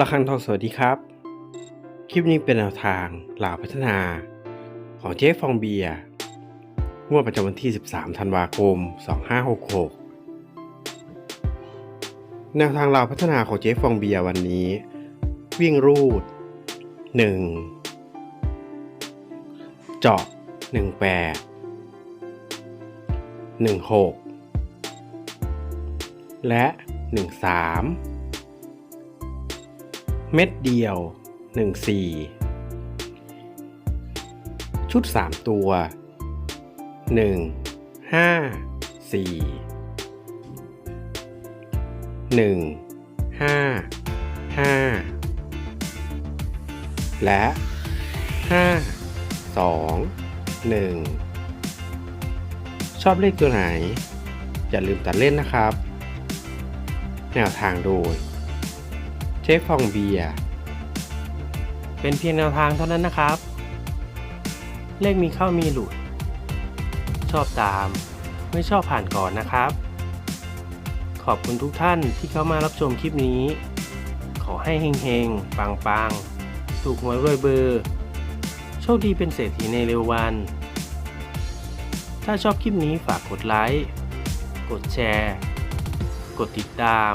ระคังทองสวัสดีครับ คลิปนี้เป็นแนวทางหล่าพัฒนาของเจ๊ฟองเบียร์งวดประจำวันที่ 13 ธันวาคม 2566 แนวทางหล่าวพัฒนาของเจ๊ฟองเบียร์วันนี้ วิ่งรูด 1 เจาะ 18 16 และ 13 เม็ดเดียว 1 4 ชุด 3 ตัว 1 5 4 1 5 5 และ 5 2 1 ชอบเลขตัวไหน อย่าลืมตัดเล่นนะครับ แนวทางโดย เชฟฟองเบียร์เป็นเพียงแนวทางเท่านั้นนะครับ เลขมีเข้ามีหลุด ชอบตาม ไม่ชอบผ่านก่อนนะครับ ขอบคุณทุกท่านที่เข้ามารับชมคลิปนี้ ขอให้เฮงๆ ปังๆ ถูกหวยรวยเบอร์ โชคดีเป็นเศรษฐีในเร็ววัน ถ้าชอบคลิปนี้ฝากกดไลค์ กดแชร์ กดติดตาม